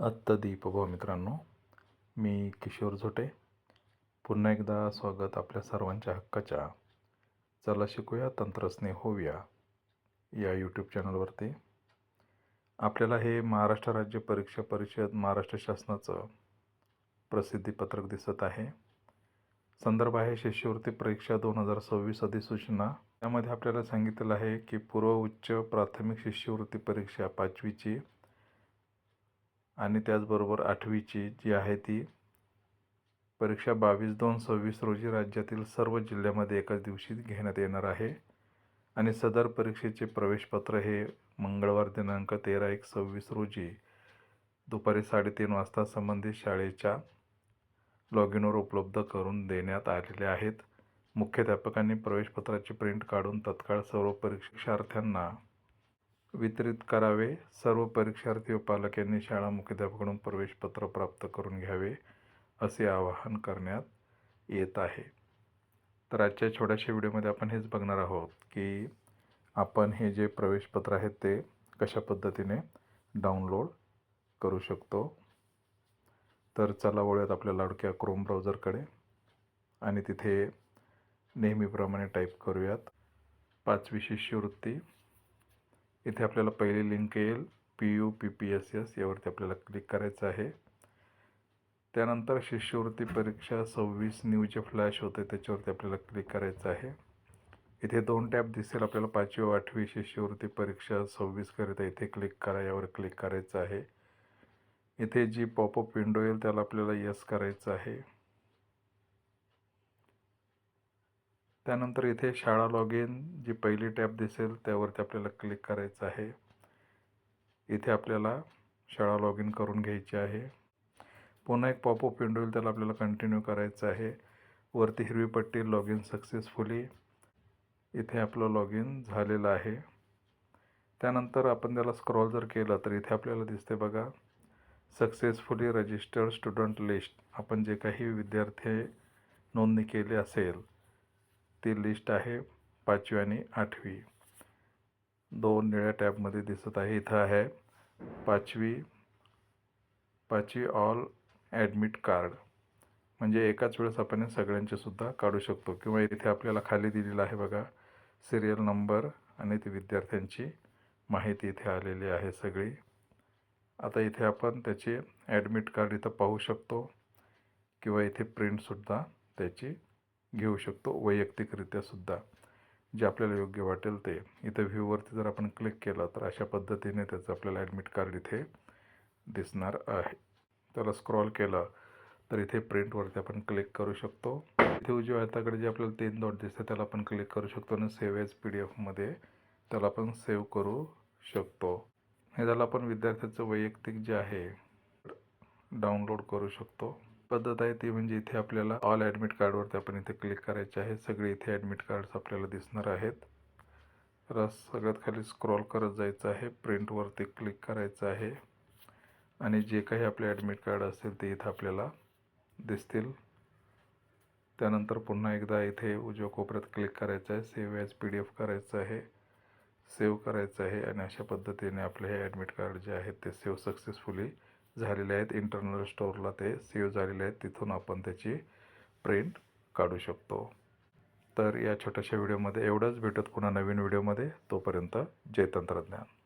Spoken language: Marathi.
आत्ता दीपभाऊ मित्रांनो. मी किशोर झोटे. पुन्हा एकदा स्वागत आपल्या सर्वांच्या हक्काच्या. चला शिकूया तंत्रस्ने होऊया या यूट्यूब चॅनलवरती आपल्याला हे महाराष्ट्र राज्य परीक्षा परिषद महाराष्ट्र शासनाचं प्रसिद्धीपत्रक दिसत आहे. संदर्भ आहे शिष्यवृत्ती परीक्षा दोन हजार सव्वीस अधिसूचना. त्यामध्ये आपल्याला सांगितलेलं आहे की पूर्व उच्च प्राथमिक शिष्यवृत्ती परीक्षा पाचवीची आणि त्याचबरोबर आठवीची जी आहे ती परीक्षा बावीस दोन सव्वीस रोजी राज्यातील सर्व जिल्ह्यामध्ये एकाच दिवशी घेण्यात येणार आहे. आणि सदर परीक्षेचे प्रवेशपत्र हे मंगळवार दिनांक तेरा एक सव्वीस रोजी दुपारी साडेतीन वाजता संबंधित शाळेच्या लॉग इनवर उपलब्ध करून देण्यात आलेले आहेत. मुख्याध्यापकांनी प्रवेशपत्राची प्रिंट काढून तत्काळ सर्व परीक्षार्थ्यांना वितरित करावे. सर्व परीक्षार्थी व पालक यांनी शाळा मुख्याध्यापकडून प्रवेशपत्र प्राप्त करून घ्यावे असे आवाहन करण्यात येत आहे. तर आजच्या छोट्याशा व्हिडिओमध्ये आपण हेच बघणार आहोत की आपण हे जे प्रवेशपत्र आहेत ते कशा पद्धतीने डाउनलोड करू शकतो. तर चला वळूयात आपल्या लाडक्या क्रोम ब्राउझरकडे आणि तिथे नेहमीप्रमाणे टाईप करूयात पाचवी शिष्यवृत्ती. इथे आपल्याला पहिली लिंक येईल. P U P P S S यावरती आपल्याला क्लिक करायचं आहे. त्यानंतर शिष्यवृत्ती परीक्षा सव्वीस न्यू जे फ्लॅश होते त्याच्यावरती आपल्याला क्लिक करायचं आहे. इथे दोन टॅब दिसेल आपल्याला पाचवी आठवी शिष्यवृत्ती परीक्षा सव्वीसकरिता इथे क्लिक करा यावर क्लिक करायचं आहे. इथे जी पॉपअप विंडो येईल त्याला आपल्याला यस करायचं आहे. त्यानंतर इथे शाळा लॉग इन जी पहिली टॅब दिसेल त्यावरती आपल्याला क्लिक करायचं आहे. इथे आपल्याला शाळा लॉग इन करून घ्यायची आहे. पुन्हा एक पॉपअप विंडो येईल त्याला आपल्याला कंटिन्यू करायचं आहे. वरती हिरवी पट्टी लॉग इन सक्सेसफुली इथे आपलं लॉग इन झालेलं आहे. त्यानंतर आपण त्याला स्क्रॉल जर केलं तर इथे आपल्याला दिसते बघा सक्सेसफुली रजिस्टर्ड स्टुडंट लिस्ट आपण जे काही विद्यार्थी नोंदणी केली असेल ती लिस्ट आहे पाचवी आणि आठवी. दोन निळ्या टॅबमध्ये दिसत आहे. इथं आहे पाचवी पाचवी ऑल ॲडमिट कार्ड म्हणजे एकाच वेळेस आपण सगळ्यांचेसुद्धा सगळ्यांचे सुद्धा काढू शकतो. किंवा इथे आपल्याला खाली दिलेलं आहे बघा सिरियल नंबर आणि ती विद्यार्थ्यांची माहिती इथे आलेली आहे सगळी. आता इथे आपण त्याचे ॲडमिट कार्ड इथं पाहू शकतो. किंवा इथे प्रिंटसुद्धा त्याची घेऊ शकतो वैयक्तिकरित्यासुद्धा जे आपल्याला योग्य वाटेल ते. इथं व्ह्यूवरती जर आपण क्लिक केलं तर अशा पद्धतीने त्याचं आपल्याला ॲडमिट कार्ड इथे दिसणार आहे. त्याला स्क्रॉल केलं तर इथे प्रिंटवरती आपण क्लिक करू शकतो. इथे उजव्या हाताकडे जे आपल्याला तीन डॉट दिसते त्याला आपण क्लिक करू शकतो आणि सेव्ह एज पी डी एफमध्ये त्याला आपण सेव्ह करू शकतो. हे झालं आपण विद्यार्थ्याचं वैयक्तिक जे आहे डाउनलोड करू शकतो. पद्धत आहे ती म्हणजे इथे आपल्याला ऑल ॲडमिट कार्डवरती आपण इथे क्लिक करायचे आहे. सगळे इथे ॲडमिट कार्ड्स आपल्याला दिसणार आहेत. तर सगळ्यात खाली स्क्रॉल करत जायचं आहे. प्रिंटवरती क्लिक करायचं आहे. आणि जे काही आपले ॲडमिट कार्ड असेल ते इथं आपल्याला दिसतील. त्यानंतर पुन्हा एकदा इथे उजव्या कोपऱ्यात क्लिक करायचं आहे. Save as P D F करायचं आहे. सेव्ह करायचं आहे. आणि अशा पद्धतीने आपले हे ॲडमिट कार्ड जे आहेत ते सेव्ह सक्सेसफुली झालेले आहेत. इंटरनल स्टोअरला ते सेव्ह झालेले आहेत. तिथून आपण त्याची प्रिंट काढू शकतो. तर या छोट्याशा व्हिडिओमध्ये एवढंच. भेटत पुन्हा नवीन व्हिडिओमध्ये तोपर्यंत जय तंत्रज्ञान.